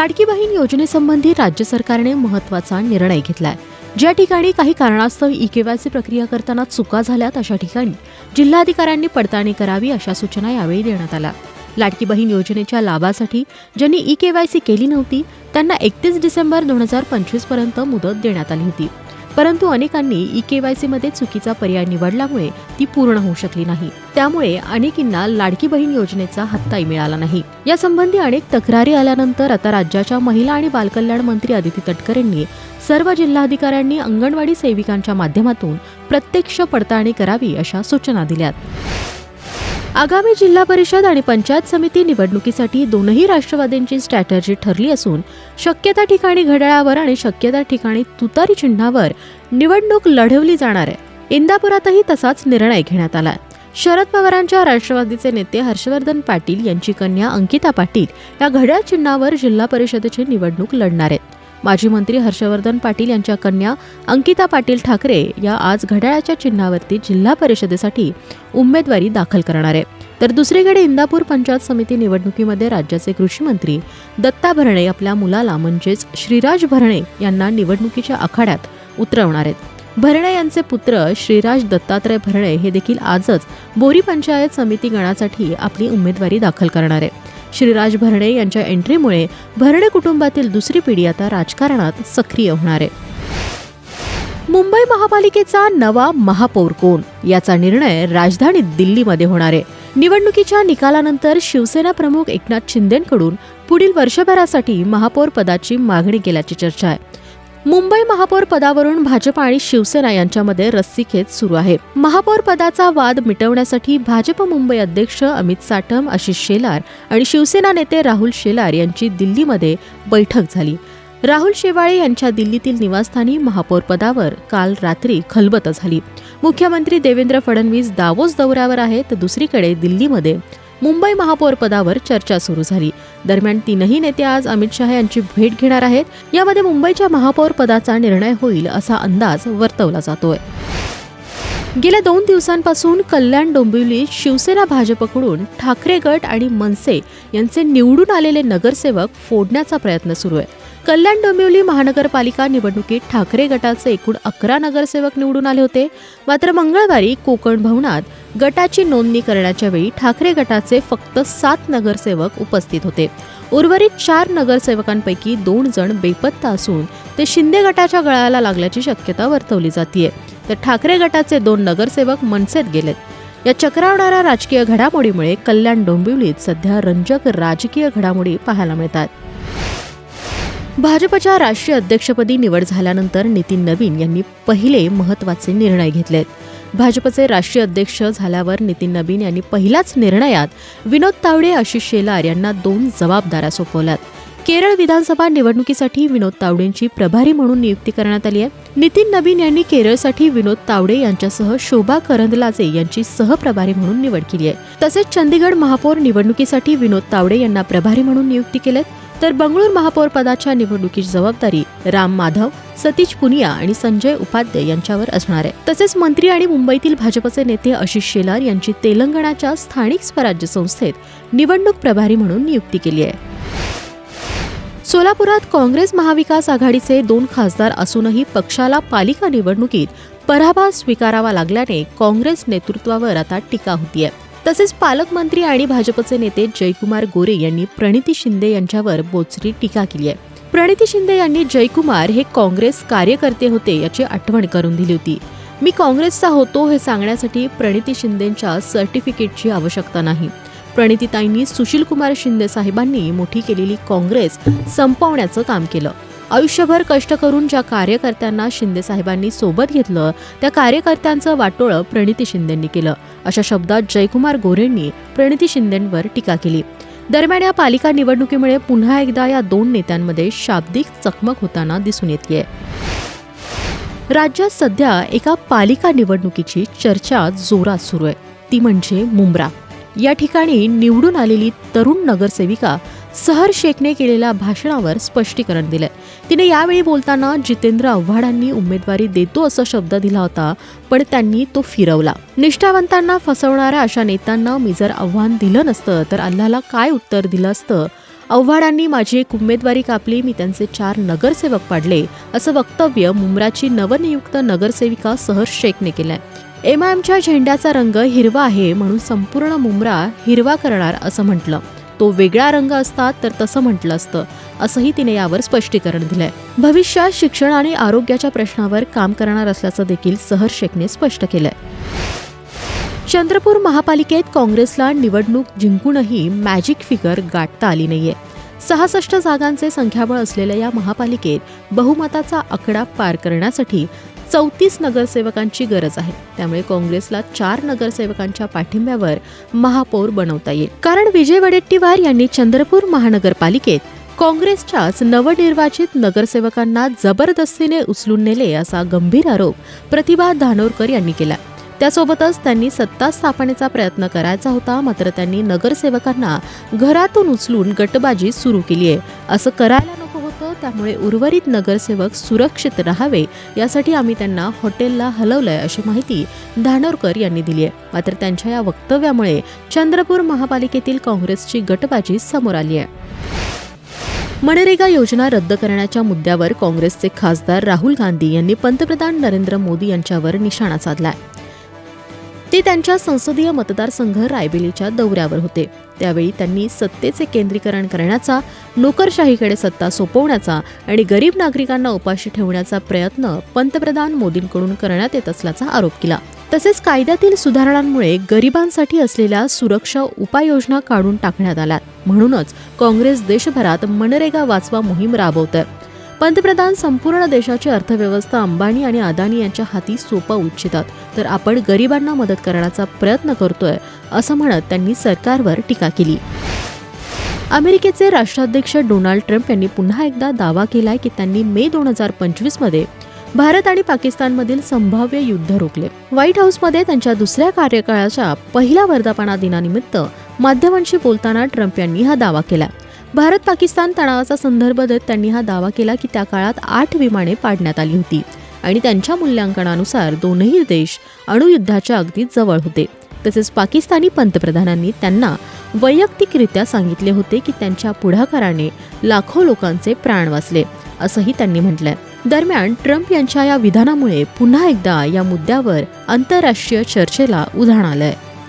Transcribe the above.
लाडकी बहीण योजनेसंबंधी राज्य सरकारने महत्त्वाचा निर्णय घेतलाय. ज्या ठिकाणी काही कारणास्तव ई केवायसी प्रक्रिया करताना चुका झाल्यात अशा ठिकाणी जिल्हाधिकाऱ्यांनी पडताळणी करावी अशा सूचना यावेळी देण्यात आल्या. लाडकी बहीण योजनेच्या लाभासाठी ज्यांनी ई केवायसी केली नव्हती त्यांना एकतीस डिसेंबर दोन हजार पंचवीसपर्यंत मुदत देण्यात आली होती. परंतु अनेकांनी ई के वायमध्ये चुकीचा पर्याय निवडल्यामुळे ती पूर्ण होऊ शकली नाही. त्यामुळे अनेकींना लाडकी बहीण योजनेचा हत्ताही मिळाला नाही. यासंबंधी अनेक तक्रारी आल्यानंतर आता राज्याच्या महिला आणि बालकल्याण मंत्री अदिती तटकरेंनी सर्व जिल्हाधिकाऱ्यांनी अंगणवाडी सेविकांच्या माध्यमातून प्रत्यक्ष पडताळणी करावी अशा सूचना दिल्यात. आगामी जिल्हा परिषद आणि पंचायत समिती निवडणुकीसाठी दोनही राष्ट्रवादींची स्ट्रॅटर्जी ठरली असून शक्यता ठिकाणी घड्याळावर आणि शक्यता ठिकाणी तुतारी चिन्हावर निवडणूक लढवली जाणार आहे. इंदापुरातही तसाच निर्णय घेण्यात आला. शरद पवारांच्या राष्ट्रवादीचे नेते हर्षवर्धन पाटील यांची कन्या अंकिता पाटील या घड्याळ चिन्हावर जिल्हा परिषदेची निवडणूक लढणार आहेत. माजी मंत्री हर्षवर्धन पाटील यांच्या कन्या अंकिता पाटील ठाकरे या आज घड्याळाच्या चिन्हावरती जिल्हा परिषदेसाठी उमेदवारी दाखल करणार आहे. तर दुसरीकडे इंदापूर पंचायत समिती निवडणुकीमध्ये राज्याचे कृषी मंत्री दत्ता भरणे आपल्या मुलाला म्हणजेच श्रीराज भरणे यांना निवडणुकीच्या आखाड्यात उतरवणार आहेत. भरणे यांचे पुत्र श्रीराज दत्तात्रय भरणे हे देखील आजच बोरी पंचायत समिती गणासाठी आपली उमेदवारी दाखल करणार आहे. श्रीराज भरणे यांच्या एंट्रीमुळे भरणे कुटुंबातील दुसरी पिढी आता राजकारणात सक्रिय होणार आहे. मुंबई महापालिकेचा नवा महापौर कोण? याचा निर्णय राजधानी दिल्लीमध्ये होणार आहे. निवडणुकीच्या निकालानंतर शिवसेना प्रमुख एकनाथ शिंदेकडून पुढील वर्षभरासाठी महापौर पदाची मागणी केल्याची चर्चा आहे. मुंबई महापौर पदावरून भाजप आणि शिवसेना यांच्यामध्ये रस्सीखेच सुरू आहे. महापौर पदाचा वाद मिटवण्यासाठी भाजप मुंबई अध्यक्ष अमित साठम आशिष शेलार आणि शिवसेना नेते राहुल शेलार यांची दिल्लीमध्ये बैठक झाली. राहुल शेवाळे यांच्या दिल्लीतील निवासस्थानी महापौर पदावर काल रात्री खलबत झाली. मुख्यमंत्री देवेंद्र फडणवीस दावोस दौऱ्यावर आहेत. तर दुसरीकडे दिल्लीमध्ये मुंबई महापौरपदावर चर्चा सुरू झाली. दरम्यान तीनही नेते आज अमित शहा यांची भेट घेणार आहेत. यामध्ये मुंबईच्या महापौरपदाचा निर्णय होईल असा अंदाज वर्तवला जातोय. गेल्या दोन दिवसांपासून कल्याण डोंबिवली शिवसेना भाजपकडून ठाकरे गट आणि मनसे यांचे निवडून आलेले नगरसेवक फोडण्याचा प्रयत्न सुरू आहे. कल्याण डोंबिवली महानगरपालिका निवडणुकीत ठाकरे गटाचे एकूण अकरा नगरसेवक निवडून आले होते. मात्र मंगळवारी कोकण भवनात गटाची नोंदणी करण्याच्या वेळी ठाकरे गटाचे फक्त सात नगरसेवक उपस्थित होते. उर्वरित चार नगरसेवकांपैकी दोन जण बेपत्ता असून ते शिंदे गटाच्या गळाला लागल्याची शक्यता वर्तवली जाते तर ठाकरे गटाचे दोन नगरसेवक मनसेत गेलेत. या चक्रावणाऱ्या राजकीय घडामोडीमुळे कल्याण डोंबिवलीत सध्या रंजक राजकीय घडामोडी पाहायला मिळतात. भाजपच्या राष्ट्रीय अध्यक्षपदी निवड झाल्यानंतर नितीन नवीन यांनी पहिले महत्त्वाचे निर्णय घेतलेत. भाजपचे राष्ट्रीय अध्यक्ष झाल्यावर नितीन नवीन यांनी पहिल्याच निर्णयात विनोद तावडे आशिष शेलार यांना दोन जबाबदाऱ्या सोपवल्यात. केरळ विधानसभा निवडणुकीसाठी विनोद तावडेंची प्रभारी म्हणून नियुक्ती करण्यात आली आहे. नितीन नवीन यांनी केरळसाठी विनोद तावडे यांच्यासह शोभा करंदलाजे यांची सहप्रभारी म्हणून निवड केली आहे. तसेच चंदीगड महापौर निवडणुकीसाठी विनोद तावडे यांना प्रभारी म्हणून नियुक्ती केलेत तर बंगळूर महापौर पदाच्या निवडणुकीची जबाबदारी राम माधव सतीश पुनिया आणि संजय उपाध्ये यांच्यावर असणार आहे. तसेच मंत्री आणि मुंबईतील भाजपचे नेते आशिष शेलार यांची तेलंगणाच्या स्थानिक स्वराज्य संस्थेत निवडणूक प्रभारी म्हणून नियुक्ती केली आहे. सोलापुरात काँग्रेस महाविकास आघाडीचे दोन खासदार असूनही पक्षाला पालिका निवडणुकीत पराभव स्वीकारावा लागल्याने काँग्रेस नेतृत्वावर आता टीका होतीये. तसेच पालकमंत्री आणि भाजपचे नेते जयकुमार गोरे यांनी प्रणिती शिंदे यांच्यावर बोचरी टीका केली आहे. प्रणिती शिंदे यांनी जयकुमार हे काँग्रेस कार्यकर्ते होते याची आठवण करून दिली होती. मी काँग्रेसचा होतो हे सांगण्यासाठी प्रणिती शिंदेच्या सर्टिफिकेटची आवश्यकता नाही. प्रणितीताईंनी सुशील कुमार शिंदे साहेबांनी मोठी केलेली काँग्रेस संपवण्याचं काम केलं. आयुष्यभर कष्ट करून ज्या कार्यकर्त्यांना शिंदे साहेबांनी सोबत घेतलं त्या कार्यकर्त्यांचं वाटोळं प्रणिती शिंदेंनी केलं. अशा शब्दात जयकुमार गोरेंनी प्रणिती शिंदेंवर टीका केली. दरम्यान या पालिका निवडणुकीमुळे पुन्हा एकदा या दोन नेत्यांमध्ये शाब्दिक चकमक होताना दिसून येते राज्यात सध्या एका पालिका निवडणुकीची चर्चा जोरात सुरू आहे. ती म्हणजे मुंब्रा. या ठिकाणी निवडून आलेली तरुण नगरसेविका सहर शेखने केलेल्या भाषणावर स्पष्टीकरण दिलं तिने यावेळी बोलताना जितेंद्र आव्हाडांनी उमेदवारी देतो असा शब्द दिला होता पण त्यांनी तो फिरवला. निष्ठावंतांना फसवणाऱ्या अशा नेत्यांना मी जर आव्हान दिलं नसतं तर अल्लाला काय उत्तर दिलं असतं? आव्हाडांनी माझी एक उमेदवारी कापली मी त्यांचे चार नगरसेवक पाडले असं वक्तव्य मुंब्राची नवनियुक्त नगरसेविका सहर शेखने केलंय. एम आय एमच्या झेंड्याचा रंग हिरवा आहे म्हणून संपूर्ण मुंब्रा हिरवा करणार असं म्हटलं. तो वेगळा रंग असतात तर तसं म्हटलं असतं असंही तिने यावर स्पष्टीकरण दिलंय. भविष्यात शिक्षण आणि आरोग्याच्या प्रश्नावर काम करणार असल्याचं देखील सहर शेखने स्पष्ट केलंय. चंद्रपूर महापालिकेत काँग्रेसला निवडणूक जिंकूनही मॅजिक फिगर गाठता आली नाहीये. सहासष्ट जागांचे संख्याबळ असलेल्या या महापालिकेत बहुमताचा आकडा पार करण्यासाठी चौतीस नगरसेवकांची गरज आहे. त्यामुळे काँग्रेसला चार नगरसेवकांच्या पाठिंब्यावर महापौर बनवता येईल. कारण विजय वडेट्टीवार यांनी चंद्रपूर महानगरपालिकेत काँग्रेसच्याच नवनिर्वाचित नगरसेवकांना जबरदस्तीने उचलून नेले असा गंभीर आरोप प्रतिभा धानोरकर यांनी केला. त्यासोबतच त्यांनी सत्ता स्थापनेचा प्रयत्न करायचा होता मात्र त्यांनी नगरसेवकांना घरातून उचलून गटबाजी सुरू केली आहे. असं करायला त्यामुळे उर्वरित नगरसेवक सुरक्षित राहावे यासाठी आम्ही त्यांना हॉटेलला हलवलंय अशी माहिती धानोरकर यांनी दिली आहे. मात्र त्यांच्या या वक्तव्यामुळे चंद्रपूर महापालिकेतील काँग्रेसची गटबाजी समोर आली आहे. मनरेगा योजना रद्द करण्याच्या मुद्द्यावर काँग्रेसचे खासदार राहुल गांधी यांनी पंतप्रधान नरेंद्र मोदी यांच्यावर निशाणा साधलाय. ते त्यांच्या संसदीय मतदारसंघ रायबेलीच्या दौऱ्यावर होते. त्यावेळी त्यांनी सत्तेचे केंद्रीकरण करण्याचा नोकरशाहीकडे सत्ता सोपवण्याचा आणि गरीब नागरिकांना उपाशी ठेवण्याचा प्रयत्न पंतप्रधान मोदींकडून करण्यात येत असल्याचा आरोप केला. तसेच कायद्यातील सुधारणांमुळे गरिबांसाठी असलेल्या सुरक्षा उपाययोजना काढून टाकण्यात आल्या म्हणूनच काँग्रेस देशभरात मनरेगा वाचवा मोहीम राबवतं पंतप्रधान संपूर्ण देशाची अर्थव्यवस्था अंबानी आणि अदानी यांच्या हाती सोपवू इच्छितात तर आपण गरिबांना मदत करण्याचा प्रयत्न करतोय असं म्हणत त्यांनी सरकारवर टीका केली. अमेरिकेचे राष्ट्राध्यक्ष डोनाल्ड ट्रम्प यांनी पुन्हा एकदा दावा केलाय की त्यांनी मे दोन हजार पंचवीसमध्ये भारत आणि पाकिस्तानमधील संभाव्य युद्ध रोखले. व्हाईट हाऊसमध्ये त्यांच्या दुसऱ्या कार्यकाळाच्या पहिल्या वर्धापना दिनानिमित्त माध्यमांशी बोलताना ट्रम्प यांनी हा दावा केला भारत पाकिस्तान तणावाचा संदर्भ देत त्यांनी हा दावा केला की त्या काळात आठ विमाने पाडण्यात आली होती. आणि त्यांच्या मूल्यांकनानुसार दोनही देश अणुयुद्धाच्या अगदी जवळ होते. तसेच पाकिस्तानी पंतप्रधानांनी त्यांना वैयक्तिकरित्या सांगितले होते की त्यांच्या पुढाकाराने लाखो लोकांचे प्राण वाचले असंही त्यांनी म्हटलंय. दरम्यान ट्रम्प यांच्या या विधानामुळे पुन्हा एकदा या मुद्द्यावर आंतरराष्ट्रीय चर्चेला उधाण आलंय.